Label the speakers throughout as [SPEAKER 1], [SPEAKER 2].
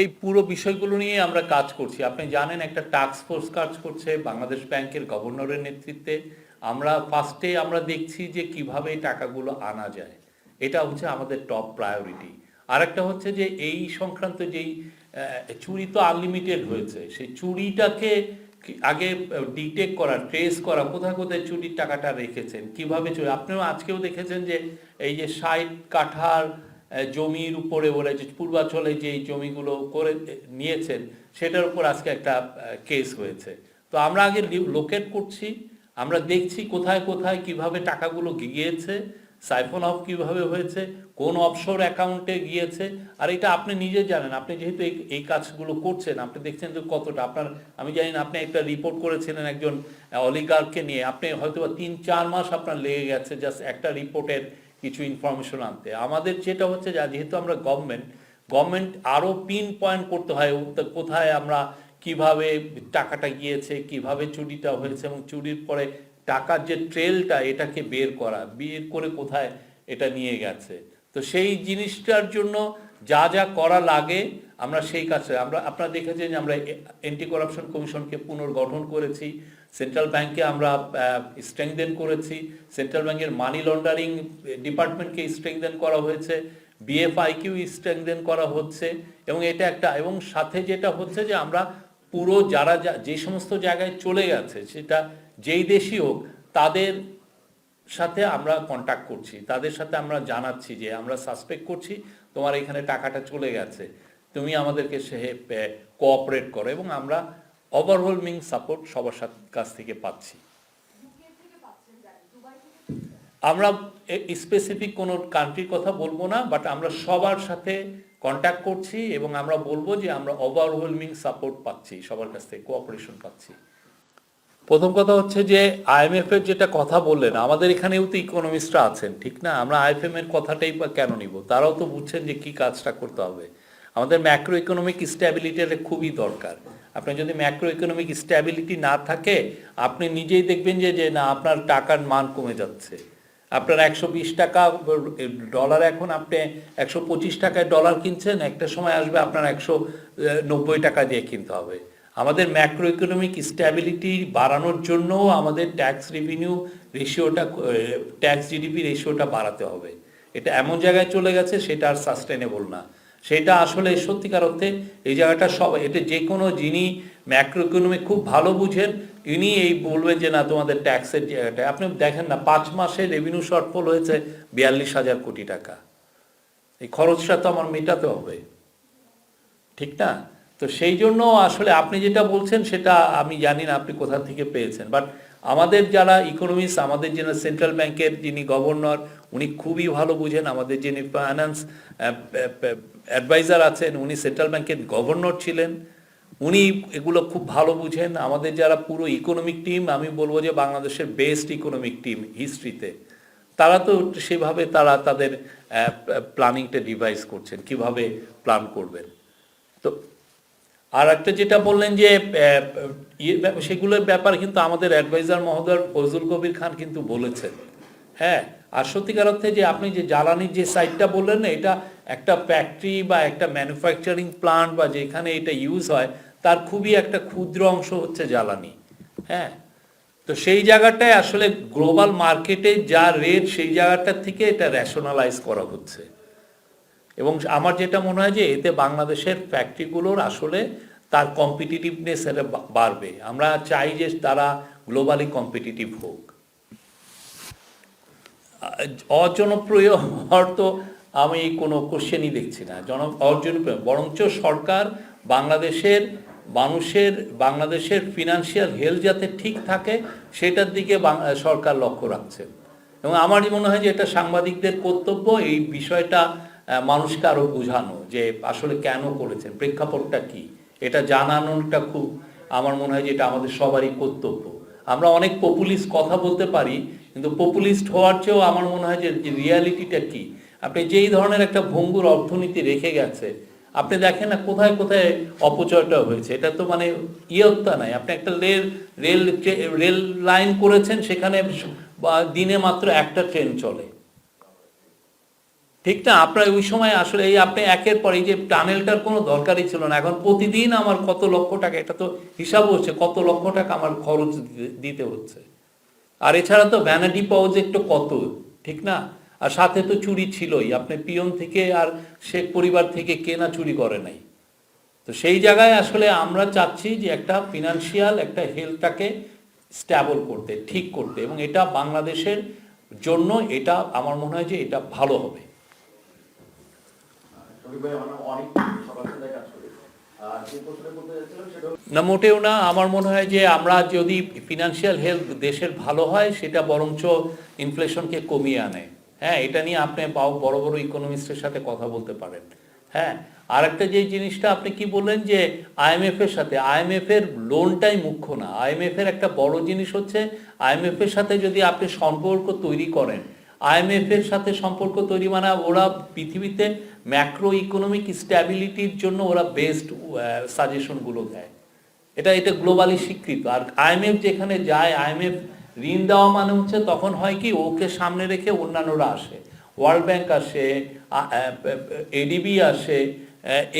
[SPEAKER 1] এই পুরো বিষয়গুলো নিয়ে আমরা কাজ করছি। আপনি জানেন একটা টাস্ক ফোর্স কাজ করছে বাংলাদেশ ব্যাংকের গভর্নরের নেতৃত্বে। আমরা ফার্স্টে আমরা দেখছি যে কীভাবে এই টাকাগুলো আনা যায়। এটা হচ্ছে আমাদের টপ প্রায়োরিটি আরেকটা হচ্ছে যে এই সংক্রান্ত যেই চুরি তো আনলিমিটেড হয়েছে। সেই চুরিটাকে আগে ডিটেক্ট করা ট্রেস করা, কোথায় কোথায় চুরির টাকাটা রেখেছেন, কীভাবে চুরি, আপনিও আজকেও দেখেছেন যে এই যে ষাট কাঠার জমির উপরে বলে যে পূর্বাঞ্চলে যে জমিগুলো করে নিয়েছেন, সেটার উপর আজকে একটা কেস হয়েছে। তো আমরা আগে লোকেট করছি, আমরা দেখছি কোথায় কোথায় কীভাবে টাকাগুলো গিয়েছে সাইফোন অফ কীভাবে হয়েছে, কোন অফশোর অ্যাকাউন্টে গিয়েছে, আর এটা আপনি নিজে জানেন, আপনি যেহেতু এই এই কাজগুলো করছেন, আপনি দেখছেন যে কতটা, আপনার, আমি জানি না, আপনি একটা রিপোর্ট করেছিলেন একজন অলিগারকে নিয়ে, আপনি হয়তো তিন, চার মাস আপনার লেগে গেছে জাস্ট একটা রিপোর্টের কিছু ইনফরমেশন আনতে। আমাদের যেটা হচ্ছে যা, যেহেতু আমরা গভর্নমেন্ট গভর্নমেন্ট আরও পিন পয়েন্ট করতে হয় কোথায় আমরা কীভাবে টাকাটা গিয়েছে, কীভাবে চুরিটা হয়েছে এবং চুরির পরে টাকার যে ট্রেলটা এটাকে বের করা, বের করে কোথায় এটা নিয়ে গেছে। তো সেই জিনিসটার জন্য যা যা করা লাগে, আমরা সেই কাজটা আমরা, আপনারা দেখেছেন যে আমরা অ্যান্টি করাপশন কমিশনকে পুনর্গঠন করেছি সেন্ট্রাল ব্যাংকে আমরা স্ট্রেংদেন করেছি সেন্ট্রাল ব্যাংকের মানি লন্ডারিং ডিপার্টমেন্টকে স্ট্রেংদেন করা হয়েছে বিএফআইকিউ স্ট্রেংদেন করা হচ্ছে, এবং এটা একটা, এবং সাথে যেটা হচ্ছে যে আমরা পুরো যারা যে সমস্ত জায়গায় চলে গেছে, সেটা যেই দেশই হোক, তাদের সাথে আমরা কন্ট্যাক্ট করছি। তাদের সাথে আমরা জানাচ্ছি যে, আমরা সাসপেক্ট করছি, তোমার এখানে টাকাটা চলে গেছে। তুমি আমাদেরকে সে কোঅপারেট করো এবং আমরা ওভারহোলমিং সাপোর্ট সবার সাথে, কাছ থেকে পাচ্ছি। আমরা স্পেসিফিক কোনো কান্ট্রির কথা বলব না বাট আমরা সবার সাথে কন্ট্যাক্ট করছি এবং আমরা বলব যে, আমরা ওভারওয়েলমিং সাপোর্ট পাচ্ছি, সবার কাছ থেকে কোঅপারেশন পাচ্ছি। প্রথম কথা হচ্ছে যে আইএমএফ এর যেটা কথা বললেন, আমাদের এখানেও তো ইকোনমিস্টরা আছেন, ঠিক না? আমরা আইএফএম এর কথাটাই বা কেন নিব? তারাও তো বুঝছেন যে কি কাজটা করতে হবে। আমাদের ম্যাক্রো ইকোনমিক স্ট্যাবিলিটির খুবই দরকার। আপনার যদি ম্যাক্রো ইকোনমিক স্ট্যাবিলিটি না থাকে, আপনি নিজেই দেখবেন যে যে না, আপনার টাকার মান কমে যাচ্ছে। আপনার একশো বিশ টাকা ডলার এখন আপনি একশো পঁচিশ টাকায় ডলার কিনছেন, একটা সময় আসবে আপনার একশো নব্বই টাকা দিয়ে কিনতে হবে। আমাদের ম্যাক্রো ইকোনমিক স্ট্যাবিলিটি বাড়ানোর জন্য আমাদের ট্যাক্স রেভিনিউ রেশিওটা ট্যাক্স জিডিপি রেশিওটা বাড়াতে হবে। এটা এমন জায়গায় চলে গেছে, সেটা আর সাস্টেনেবল না। সেটা আসলে সত্যিকার অর্থে এই জায়গাটা সব, এটা যে কোনো যিনি ম্যাক্রো ইকোনমি খুব ভালো বুঝেন, ইনি এই বলবেন যে, না, তোমাদের ট্যাক্সের জায়গাটা আপনি দেখেন না, পাঁচ মাসে রেভিনিউ শর্টফল হয়েছে বিয়াল্লিশ হাজার কোটি টাকা। এই খরচটা তো আমার মেটাতে হবে। ঠিক না? তো সেই জন্য আসলে আপনি যেটা বলছেন, সেটা আমি জানি না আপনি কোথা থেকে পেয়েছেন। বাট আমাদের যারা ইকোনমিস্ট আমাদের যিনি সেন্ট্রাল ব্যাংকের যিনি গভর্নর উনি খুবই ভালো বুঝেন। আমাদের যিনি ফাইন্যান্স অ্যাডভাইজার আছেন, উনি সেন্ট্রাল ব্যাংকের গভর্নর ছিলেন। উনি এগুলো খুব ভালো বুঝেন। আমাদের যারা পুরো ইকোনমিক টিম আমি বলব যে বাংলাদেশের বেস্ট ইকোনমিক টিম হিস্ট্রিতে তারা তো সেভাবে তারা তাদের প্ল্যানিংটা ডিভাইস করছেন, কীভাবে প্ল্যান করবেন। তো আর একটা যেটা বললেন যে ইয়ে সেগুলোর ব্যাপার কিন্তু আমাদের অ্যাডভাইজার মহোদয় ফজলুল কবির খান কিন্তু বলেছেন। হ্যাঁ আর সত্যিকার অর্থে যে আপনি যে জ্বালানির যে সাইডটা বললেন না, এটা একটা ফ্যাক্টরি বা একটা ম্যানুফ্যাকচারিং প্লান্ট বা যেখানে এটা ইউজ হয়, তার খুবই একটা ক্ষুদ্র অংশ হচ্ছে জ্বালানি। হ্যাঁ তো সেই জায়গাটায় আসলে গ্লোবাল মার্কেটে যা রেট সেই জায়গাটার থেকে এটা রেশনালাইজ করা হচ্ছে। এবং আমার যেটা মনে হয় যে, এতে বাংলাদেশের ফ্যাক্টরিগুলোর আসলে তার কম্পিটিটিভনেস এটা বাড়বে। আমরা চাই যে তারা গ্লোবালি কম্পিটিটিভ হোক। অজনপ্রিয় হওয়ার তো আমি কোনো কোশ্চেনই দেখছি না। জন, অজনপ্রিয়, বরঞ্চ সরকার বাংলাদেশের মানুষের, বাংলাদেশের ফিনান্সিয়াল হেলথ যাতে ঠিক থাকে, সেটার দিকে সরকার লক্ষ্য রাখছেন এবং আমারই মনে হয় যে এটা সাংবাদিকদের কর্তব্য, এই বিষয়টা মানুষকে আরও বোঝানো যে আসলে কেন করেছেন, প্রেক্ষাপটটা কি? এটা জানানোটা খুব, আমার মনে হয় যে এটা আমাদের সবারই কর্তব্য। আমরা অনেক পপুলিস্ট কথা বলতে পারি, কিন্তু পপুলিস্ট হওয়ার চেয়েও আমার মনে হয় যে রিয়ালিটিটা কি? আপনি যেই ধরনের একটা ভঙ্গুর অর্থনীতি রেখে গেছে, আপনি দেখেন না কোথায় কোথায় অপচয়টা হয়েছে। এটা তো মানে ইয়ত্তা নাই। আপনি একটা রেল রেল রেল লাইন করেছেন, সেখানে দিনে মাত্র একটা ট্রেন চলে। ঠিক না? আপনার ওই সময় আসলে এই আপনি একের পর এই যে টানেলটার কোনো দরকারই ছিল না। এখন প্রতিদিন আমার কত লক্ষ টাকা, এটা তো হিসাব হচ্ছে, কত লক্ষ টাকা আমার খরচ দিতে- হচ্ছে। আর এছাড়া তো ভ্যানাডি প্রজেক্টও কত, ঠিক না? আর সাথে তো চুরি ছিলই। আপনি পিয়ন থেকে আর শেখ পরিবার থেকে কেনা চুরি করে নাই। তো সেই জায়গায় আসলে আমরা চাচ্ছি যে একটা ফিনান্সিয়াল একটা হেলথটাকে স্ট্যাবল করতে, ঠিক করতে। এবং এটা বাংলাদেশের জন্য এটা, আমার মনে হয় যে এটা ভালো হবে
[SPEAKER 2] শরীফ ভাই আমরা অনেক সবার সাথে কাজ করি আর যে প্রশ্নটা করতে যাচ্ছিলাম সেটা হচ্ছে
[SPEAKER 1] না, মোটেও না। আমার মনে হয় যে আমরা যদি ফিনান্সিয়াল হেলথ দেশের ভালো হয়, সেটা বরঞ্চ ইনফ্লেশনকে কমিয়ে আনে। হ্যাঁ এটা নিয়ে আপনি বড় বড় ইকোনমিস্টের সাথে কথা বলতে পারেন। হ্যাঁ আর একটা যে জিনিসটা আপনি কি বললেন যে আইএমএফ এর সাথে আইএমএফ এর লোনটাই মুখ্য না। আইএমএফ এর একটা বড় জিনিস হচ্ছে আইএমএফ এর সাথে যদি আপনি সম্পর্ক তৈরি করেন আইএমএফ এর সাথে সম্পর্ক তৈরি মানে ওরা পৃথিবীতে ম্যাক্রো ইকোনমিক স্ট্যাবিলিটির জন্য ওরা বেস্ট সাজেশনগুলো দেয়। এটা এটা গ্লোবালি স্বীকৃত। আর আইএমএফ যেখানে যায় আইএমএফ ঋণ দেওয়া মানে হচ্ছে তখন হয় কি, ওকে সামনে রেখে অন্যান্যরা আসে। ওয়ার্ল্ড ব্যাংক আসে এডিবি আসে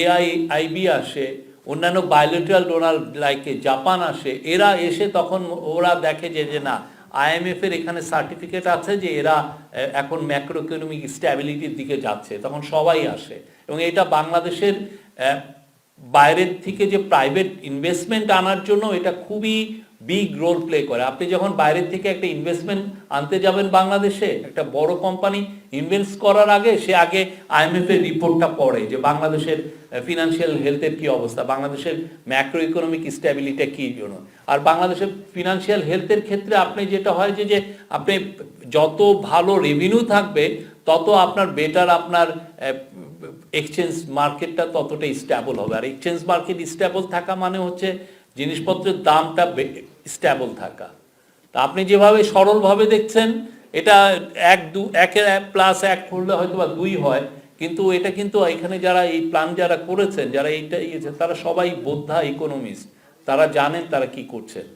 [SPEAKER 1] এআই আইবি আসে, অন্যান্য বায়োলেটারাল ডোনার লাইকে জাপান আসে, এরা এসে তখন ওরা দেখে যে না আইএমএফ এর এখানে সার্টিফিকেট আছে যে এরা এখন ম্যাক্রো ইকোনমিক স্ট্যাবিলিটির দিকে যাচ্ছে, তখন সবাই আসে। এবং এটা বাংলাদেশের বাইরের থেকে যে প্রাইভেট ইনভেস্টমেন্ট আনার জন্য এটা খুবই বিগ রোল প্লে করে। আপনি যখন বাইরের থেকে একটা ইনভেস্টমেন্ট আনতে যাবেন বাংলাদেশে, একটা বড় কোম্পানি ইনভেস্ট করার আগে সে আগে আইএমএফ এর রিপোর্টটা পড়ে যে বাংলাদেশের ফিনান্সিয়াল হেলথের কি অবস্থা, বাংলাদেশের ম্যাক্রো ইকোনমিক স্ট্যাবিলিটি কি জন্য। আর বাংলাদেশের ফিনান্সিয়াল হেলথের ক্ষেত্রে আপনি যেটা হয় যে যে আপনি যত ভালো রেভিনিউ থাকবে, তত আপনার বেটার আপনার এক্সচেঞ্জ মার্কেটটা ততটাই স্ট্যাবল হবে। আর এক্সচেঞ্জ মার্কেট স্ট্যাবল থাকা মানে হচ্ছে জিনিসপত্রের দামটা স্ট্যাবল থাকা। তা আপনি যেভাবে সরলভাবে দেখছেন, এটা এক দু একের এক প্লাস এক করলে হয়তো বা দুই হয়, কিন্তু এটা কিন্তু এখানে যারা এই প্ল্যান যারা করেছেন, যারা এইটা ইয়েছে তারা সবাই বোদ্ধা ইকোনমিস্ট তারা জানেন তারা কি করছেন।